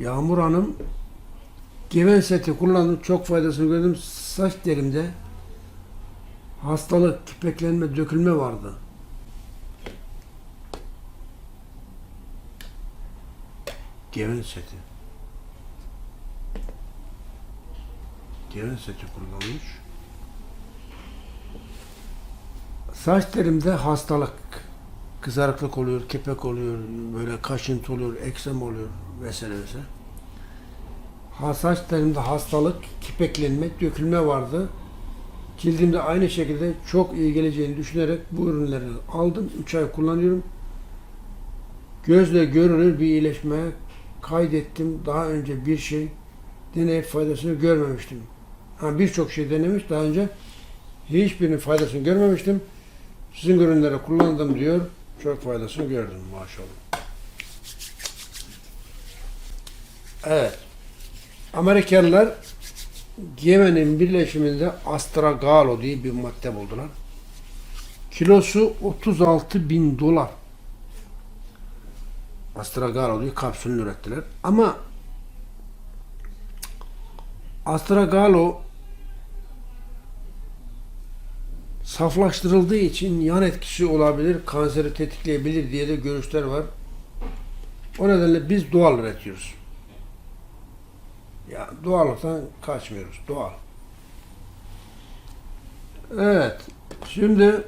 Yağmur Hanım Geven seti kullandım. Çok faydasını gördüm. Saç derimde hastalık, kipeklenme, dökülme vardı. Geven seti. Geven seti kullanmış. Saç terimde hastalık, kızarıklık oluyor, kepek oluyor, böyle kaşıntı oluyor, eksem oluyor vesaire vesaire. Ha, saç terimde hastalık, kipeklenme, dökülme vardı. Cildimde aynı şekilde çok iyi geleceğini düşünerek bu ürünleri aldım. 3 ay kullanıyorum. Gözle görülür bir iyileşme kaydettim. Daha önce bir şey deneyip faydasını görmemiştim. Ha, Birçok şey denemiş daha önce. Hiçbirinin faydasını görmemiştim. Sizin ürünleri kullandım diyor. Çok faydasını gördüm maşallah. Evet. Amerikalılar Yemen'in birleşiminde astragalo diye bir madde buldular. Kilosu 36 bin dolar. Astragalo diye kapsülünü ürettiler. Ama astragalo saflaştırıldığı için yan etkisi olabilir, kanseri tetikleyebilir diye de görüşler var. O nedenle biz doğal üretiyoruz. Ya doğallıktan kaçmıyoruz. Doğal. Evet. Şimdi